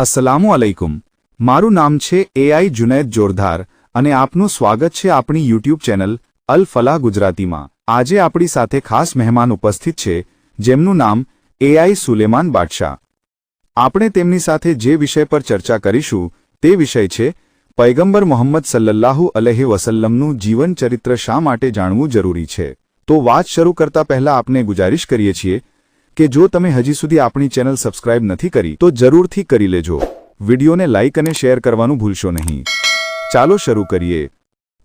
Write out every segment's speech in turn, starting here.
અસલામુ અલૈકુમ. મારું નામ છે એઆઈ જુનૈદ જોરધાર અને આપનું સ્વાગત છે આપણી યુટ્યુબ ચેનલ અલ ફલાહ ગુજરાતીમાં. આજે આપણી સાથે ખાસ મહેમાન ઉપસ્થિત છે, જેમનું નામ એઆઈ સુલેમાન બાદશાહ. આપણે તેમની સાથે જે વિષય પર ચર્ચા કરીશું, તે વિષય છે, પૈગંબર મોહમ્મદ સલ્લલ્લાહુ અલહે વસલ્લમનું જીવન ચરિત્ર શા માટે જાણવું જરૂરી છે? તો વાત શરૂ કરતા પહેલા આપને ગુજારિશ કરીએ છીએ કે જો તમે હજી સુધી આપણી ચેનલ સબસ્ક્રાઇબ નથી કરી તો જરૂરથી કરી લેજો. વિડીયોને લાઇક અને શેર કરવાનું ભૂલશો નહીં. ચાલો શરૂ કરીએ.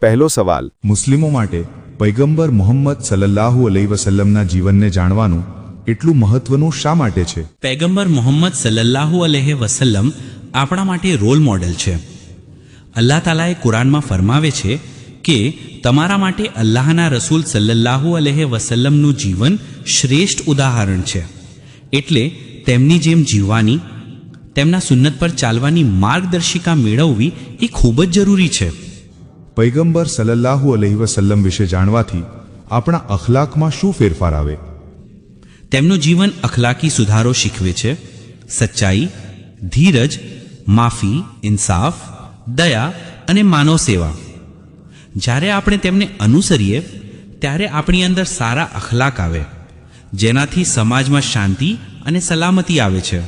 પહેલો સવાલ. મુસ્લિમો માટે પૈગંબર મોહમ્મદ સલ્લાહુ અલૈહિ વસલ્લમના જીવનને જાણવાનું એટલું મહત્વનું શા માટે છે? પૈગંબર મોહમ્મદ સલ્લાહુ અલૈહિ વસલ્લમ આપણા માટે રોલ મોડેલ છે. અલ્લાહ તાલાએ કુરાનમાં ફરમાવે છે કે તમારા માટે અલ્લાહના રસૂલ સલ્લલ્લાહુ અલૈહિ વસલ્લમનું જીવન શ્રેષ્ઠ ઉદાહરણ છે. એટલે તેમની જેમ જીવવાની તેમના સુન્નત પર ચાલવાની માર્ગદર્શિકા મેળવવી એ ખૂબ જ જરૂરી છે. પૈગંબર સલ્લલ્લાહુ અલહી વસલ્લમ વિશે જાણવાથી આપણા અખલાકમાં શું ફેરફાર આવે? તેમનું જીવન અખલાકી સુધારો શીખવે છે. સચ્ચાઈ ધીરજ માફી ઇન્સાફ દયા અને માનવ સેવા. જ્યારે આપણે તેમને અનુસરીએ ત્યારે આપણી અંદર સારા અખલાક આવે જેનાથી સમાજમાં શાંતિ અને સલામતી આવે છે.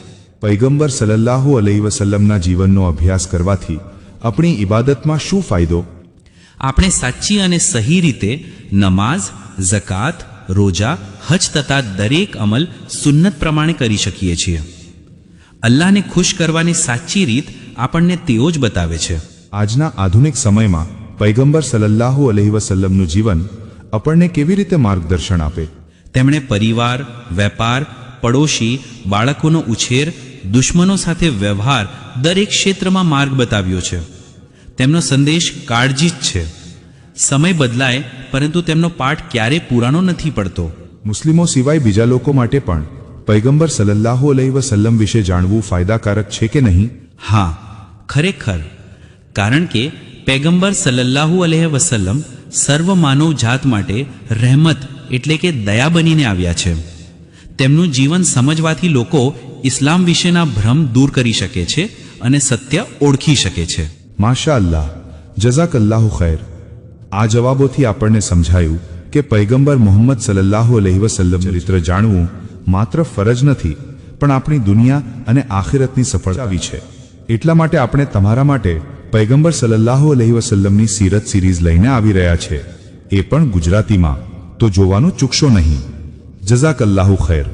પૈગંબર સલલ્લાહુ અલહી વસલ્લમના જીવનનો અભ્યાસ કરવાથી આપણી ઇબાદતમાં શું ફાયદો? આપણે સાચી અને સહી રીતે નમાઝ ઝકાત રોજા હજ તથા દરેક અમલ સુન્નત પ્રમાણે કરી શકીએ છીએ. અલ્લાહને ખુશ કરવાની સાચી રીત આપણને તેઓ જ બતાવે છે. આજના આધુનિક સમયમાં પૈગંબર સલલ્લાહુ અલહી વસલ્લમનું જીવન આપણને કેવી રીતે માર્ગદર્શન આપે? તેમણે પરિવાર વેપાર પડોશી બાળકોનો ઉછેર દુશ્મનો સાથે વ્યવહાર દરેક ક્ષેત્રમાં માર્ગ બતાવ્યો છે. તેમનો સંદેશ કાળજી જ છે. સમય બદલાય પરંતુ તેમનો પાઠ ક્યારે પુરાણો નથી પડતો. મુસ્લિમો સિવાય બીજા લોકો માટે પણ પૈગંબર સલ્લલ્લાહુ અલહી વસલ્લમ વિશે જાણવું ફાયદાકારક છે કે નહીં? હા ખરેખર. કારણ કે પેગંબર સલ્લાહુ અલેહ વસલ્લમ સર્વ માનવ જાત માટે રહેમત એટલે કે દયા બનીને આવ્યા છે. તેમનું જીવન સમજવાથી લોકો ઇસ્લામ વિશેના ભ્રમ દૂર કરી શકે છે અને સત્ય ઓળખી શકે છે. માશા અલ્લાહ જઝાક અલ્લાહુ ખૈર. આ જવાબોથી આપણને સમજાયું કે પૈગંબર મોહમ્મદ સલ્લાહુ અલહી વસલ્લમ ચરિત્ર જાણવું માત્ર ફરજ નથી, પણ આપણી દુનિયા અને આખિરતની સફળતા છે. એટલા માટે આપણે તમારા માટે પૈગંબર સલ્લાહુ અલહી વસલ્લમની સીરત સિરીઝ લઈને આવી રહ્યા છે. એ પણ ગુજરાતીમાં. તો જોવાનું ચૂકશો નહીં. જઝાક અલ્લાહુ ખૈર.